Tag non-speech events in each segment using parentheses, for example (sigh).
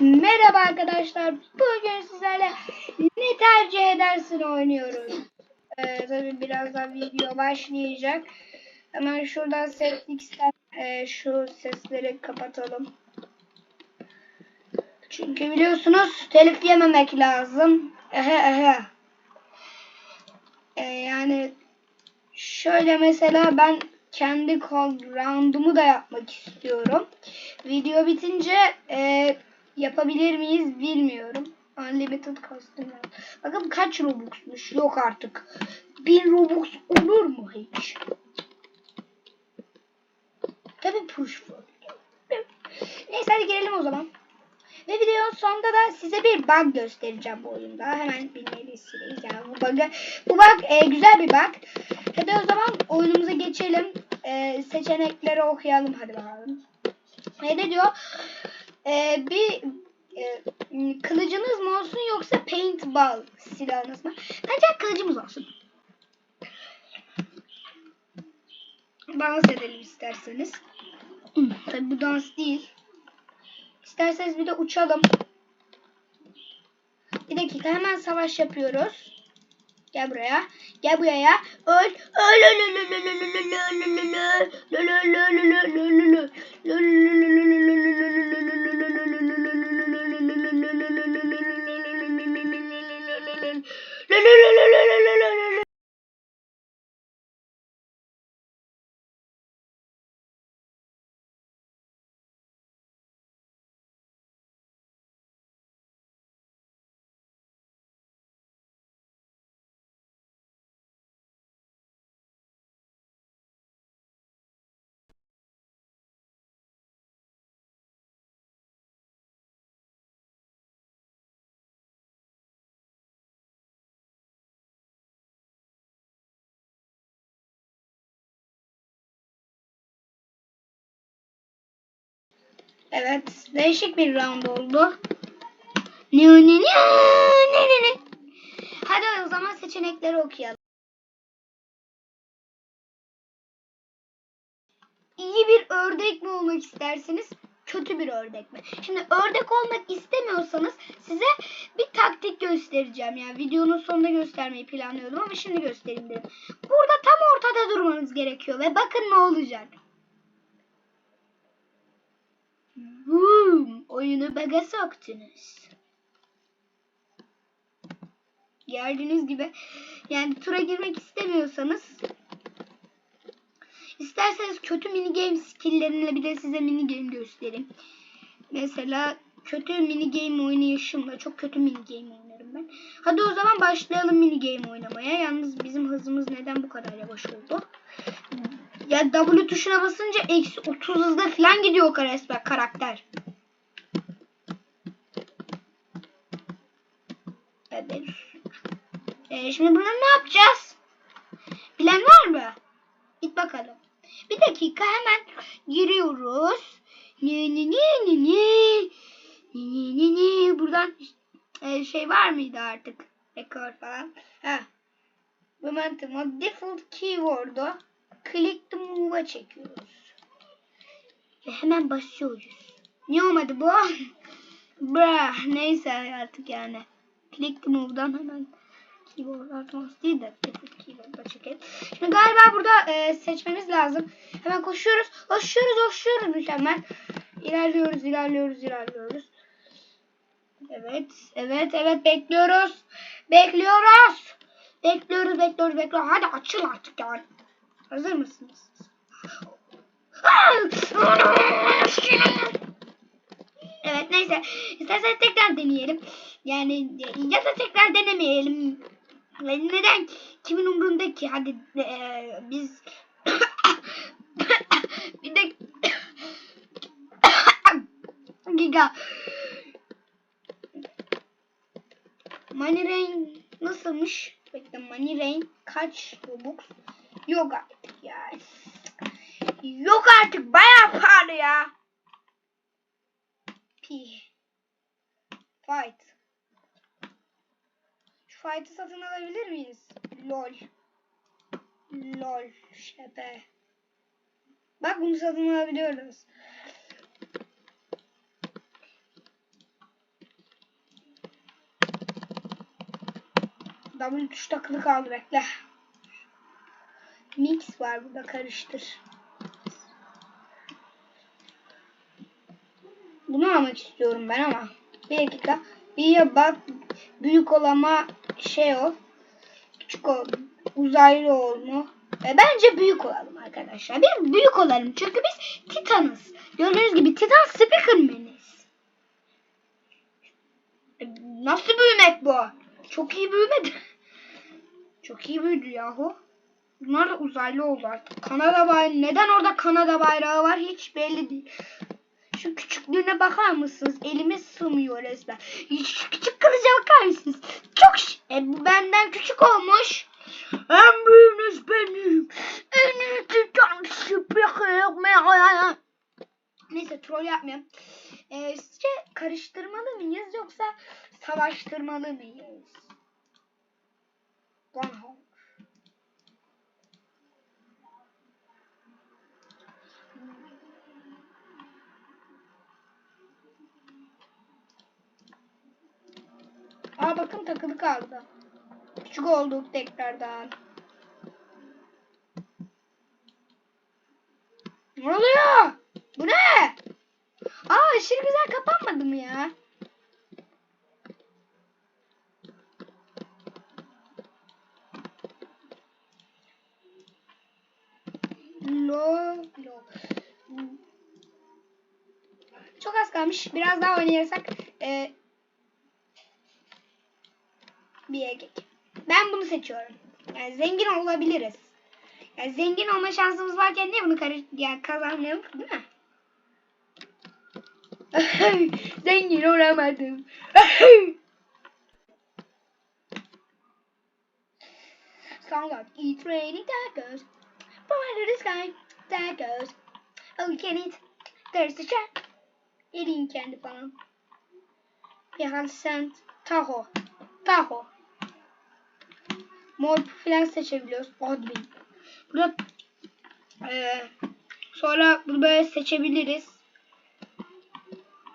Merhaba arkadaşlar. Bugün sizlerle ne tercih edersin oynuyoruz. Ee, tabii birazdan video başlayacak. Hemen şuradan Setix'ten e, şu sesleri kapatalım. Çünkü biliyorsunuz telif yememek lazım. Ehe ehe. Ee, yani şöyle mesela ben kendi call round'umu da yapmak istiyorum. Video bitince e, yapabilir miyiz bilmiyorum. Unlimited custom. Bakın kaç Robux'muş. Yok artık. 1000 Robux olur mu hiç? Tabii push. Neyse hadi girelim o zaman. Ve videonun sonunda da size bir bug göstereceğim bu oyunda. Hemen bilmelisiniz. Yani bu bug, bu bug e, güzel bir bug. Hadi o zaman oyunumuza geçelim. E, seçenekleri okuyalım hadi bakalım. Ne diyor? E, bir e, kılıcınız mı olsun yoksa paintball silahınız mı? Bence kılıcımız olsun. Dans edelim isterseniz. Tabi bu dans değil. İsterseniz bir de uçalım. Bir dakika hemen savaş yapıyoruz. Gel buraya. Gel buraya. Öl. Öl öl öl öl öl öl öl öl öl öl öl öl Evet, değişik bir round oldu. Ne ne ne ne ne ne. Hadi o zaman seçenekleri okuyalım. İyi bir ördek mi olmak istersiniz? Kötü bir ördek mi? Şimdi ördek olmak istemiyorsanız size bir taktik göstereceğim. Yani videonun sonunda göstermeyi planlıyordum ama şimdi göstereyim dedim. Burada tam ortada durmanız gerekiyor ve bakın ne olacak. Boom! Oyunu baga soktunuz. Gördüğünüz gibi yani tura girmek istemiyorsanız isterseniz kötü mini game skill'lerinle bir de size mini game göstereyim. Mesela kötü mini game oynayışımla çok kötü mini game oynarım ben. Hadi o zaman başlayalım mini game oynamaya. Yalnız bizim hızımız neden bu kadar yavaş oldu? Ya W tuşuna basınca eksi 30 hızda falan gidiyor o karakter. Evet. Ee, şimdi bunu ne yapacağız? Bilen var mı? Git bakalım. Bir dakika hemen giriyoruz. Ne ne ne ne ne ne ne ne buradan e, şey var mıydı artık? Rekor falan. Ha. Momentum o default keyword'u click to move'a çekiyoruz. Ve hemen başlıyoruz. Ne olmadı bu? (laughs) Brah neyse artık yani. Click to move'dan hemen keyboard atmos değil de keyboard'a çekelim. Şimdi galiba burada e, seçmemiz lazım. Hemen koşuyoruz. Koşuyoruz koşuyoruz mükemmel. İlerliyoruz ilerliyoruz ilerliyoruz. Evet evet evet bekliyoruz. Bekliyoruz. Bekliyoruz bekliyoruz bekliyoruz. Hadi açıl artık yani. Hazır mısınız? Evet neyse. İsterseniz tekrar deneyelim. Yani ya da tekrar denemeyelim. Neden? Kimin umrunda ki? Hadi e, biz (coughs) bir de (coughs) Giga Money Rain nasılmış? Bekle Money Rain kaç Robux? Ya. Yok artık baya pahalı ya. Pi. Fight. Şu fight'ı satın alabilir miyiz? Lol. Lol. Şepe. Bak bunu satın alabiliyoruz. W tuş takılı kaldı bekle. Mix var burada karıştır. Bunu almak istiyorum ben ama. Bir dakika. Bir bak büyük olama şey ol. Küçük ol. Uzaylı ol mu? E, bence büyük olalım arkadaşlar. Bir büyük olalım. Çünkü biz Titan'ız. Gördüğünüz gibi Titan Speakerman'iz. E, nasıl büyümek bu? Çok iyi büyümedi. (laughs) Çok iyi büyüdü yahu. Bunlar da uzaylı oldu artık. Kanada bayrağı. Neden orada Kanada bayrağı var hiç belli değil. Şu küçüklüğüne bakar mısınız? Elime sığmıyor resmen. Şu küçük kılıca bakar mısınız? Çok ş- e, bu benden küçük olmuş. En büyüğünüz benim. En iyi titan süper. Neyse troll yapmayayım. Ee, sizce karıştırmalı mıyız yoksa savaştırmalı mıyız? One home. Aa bakın takılı kaldı. Küçük olduk tekrardan. Ne oluyor? Bu ne? Aa aşırı güzel kapanmadı mı ya? Lo, lo. Çok az kalmış. Biraz daha oynayarsak e, bir erkek. Ben bunu seçiyorum. Yani zengin olabiliriz. Yani zengin olma şansımız varken niye bunu karış yani kazanmayalım değil mi? (laughs) zengin olamadım. (laughs) Song of eat raining tacos. Fly to the sky, tacos. Oh you can eat. There's the check. Yediğin kendi falan. Bir sent. Taho. Taho. Mor falan seçebiliyoruz. Admin. Burada e, sonra bunu böyle seçebiliriz.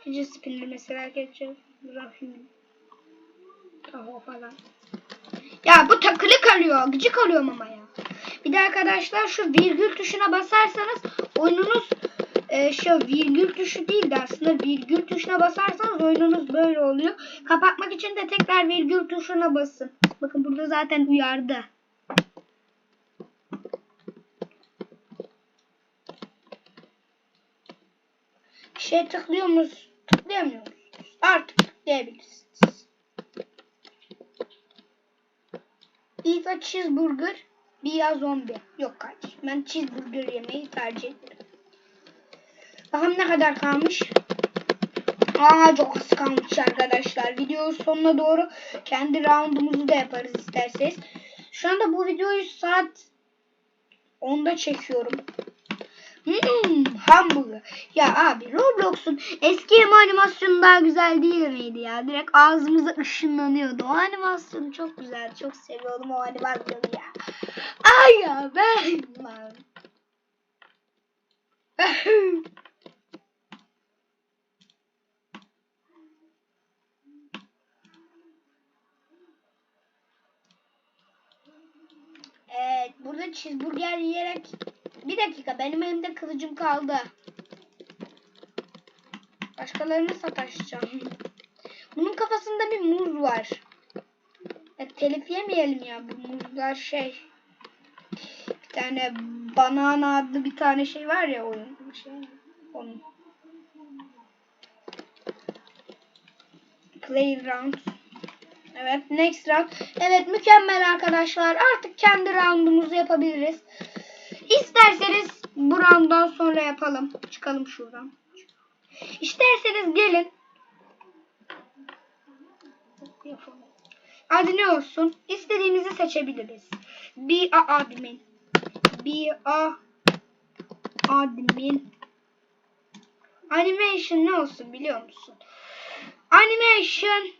İkinci spinli mesela geçeceğiz. Rahim. Taho falan. Ya bu takılı kalıyor. Gıcık alıyorum ama ya. Bir de arkadaşlar şu virgül tuşuna basarsanız oyununuz e, şu virgül tuşu değil de aslında virgül tuşuna basarsanız oyununuz böyle oluyor. Kapatmak için de tekrar virgül tuşuna basın. Bakın burada zaten uyardı. Bir şey tıklıyor musunuz? Tıklayamıyor musunuz? Artık tıklayabilirsiniz. Eat a cheeseburger via zombi. Yok kardeşim ben cheeseburger yemeyi tercih ederim. Bakalım ne kadar kalmış. Aa çok az kalmış arkadaşlar. Videonun sonuna doğru kendi roundumuzu da yaparız isterseniz. Şu anda bu videoyu saat 10'da çekiyorum. Hmm, hamburger. Ya abi Roblox'un eski animasyonu daha güzel değil miydi ya? Direkt ağzımıza ışınlanıyordu. O animasyonu çok güzel. Çok seviyordum o animasyonu ya. Ay ya ben. (laughs) Evet, burada cheeseburger yiyerek bir dakika benim elimde kılıcım kaldı. Başkalarına sataşacağım. Bunun kafasında bir muz var. Ya, telif yemeyelim ya bu muzlar şey. Bir tane banana adlı bir tane şey var ya oyun şey. Onun. Playground. Evet next round. Evet mükemmel arkadaşlar. Artık kendi roundumuzu yapabiliriz. İsterseniz bu rounddan sonra yapalım. Çıkalım şuradan. İsterseniz gelin. Yapalım. Adı ne olsun? İstediğimizi seçebiliriz. A admin. A admin. Animation ne olsun biliyor musun? Animation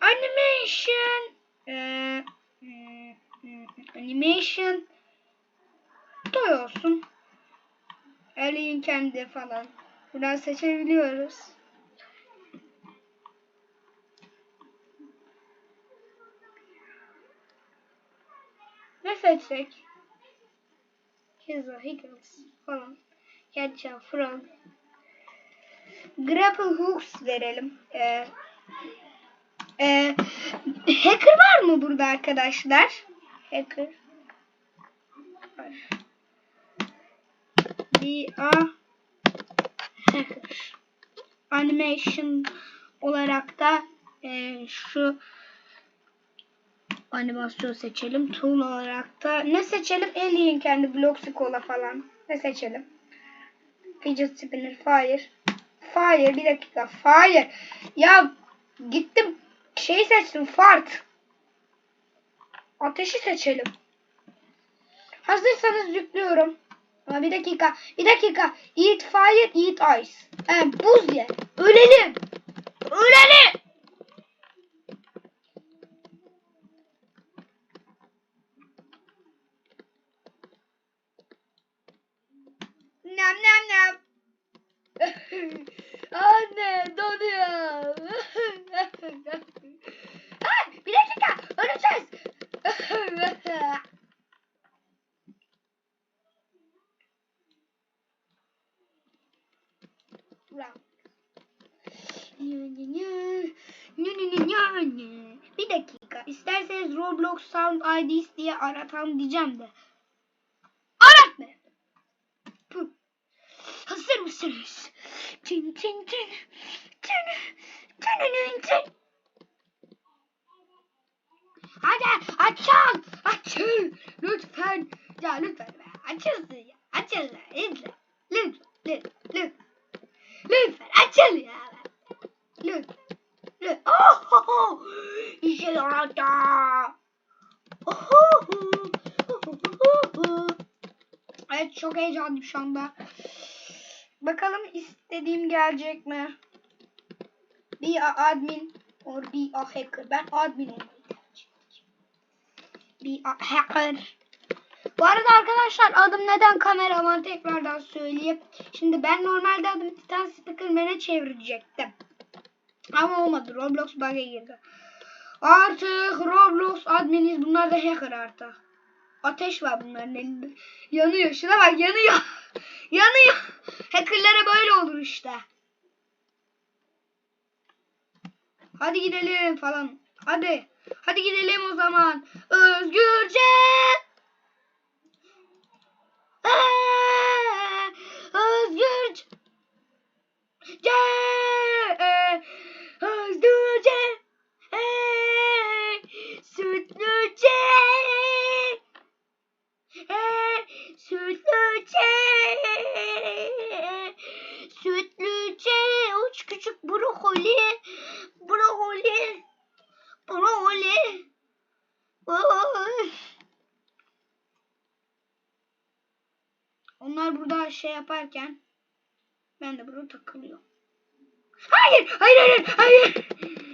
Animation ee, Animation Toy olsun. Alien kendi falan. Buradan seçebiliyoruz. seçsek? Keza Higgins falan. Gerçi Frank. Grapple hooks verelim. Ee, e, hacker var mı burada arkadaşlar? Hacker. Var. Bir a hacker. Animation olarak da e, şu animasyon seçelim. Tool olarak da ne seçelim? Alien kendi Bloxy falan. Ne seçelim? Fidget spinner fire. Fire bir dakika. Fire. Ya gittim şey seçtim. Fart. Ateşi seçelim. Hazırsanız yüklüyorum. Ama bir dakika. Bir dakika. Fire, eat ice. Ee, buz ye. Ölelim. Ölelim. Nam nam nam. (laughs) Anne donuyor. Ay, bir dakika öleceğiz. Ulan. Bir dakika. İsterseniz Roblox Sound IDs diye aratan diyeceğim de. Aratma. Hazır mısınız? Tin tin tin. Tin. Tin tin tin. Hadi açın. Açın. Lütfen. Ya lütfen. be. Açılsın ya. Lütfen. Lütfen. Lütfen. Lütfen. Lütfen. Açıl ya. Lütfen. Lütfen. Oh, oh, oh. İşe yaradı. Oh, oh, oh. Oh, oh, oh. Evet çok heyecanlıyım şu anda. Bakalım istediğim gelecek mi? A admin or a hacker. Ben admin a hacker. Bu arada arkadaşlar adım neden kameraman tekrardan söyleyeyim. Şimdi ben normalde adımı Titan Speakerman'e çevirecektim. Ama olmadı. Roblox bug'a girdi. Artık Roblox adminiz. Bunlar da hacker artık. Ateş var bunların elinde. Yanıyor. Şuna bak yanıyor. (laughs) yanıyor. Hackerlara böyle olur işte. Hadi gidelim falan. Hadi. Hadi gidelim o zaman. Özgürce. Aa, Özgürce. Ce, e, Özgürce. Ey, Sütlüce. Ey, Sütlüce. Sütlüce. Uç küçük brokoli. Brokoli. Brokoli. Oy. Onlar burada şey yaparken ben de burada takılıyorum. Hayır, hayır, hayır, hayır.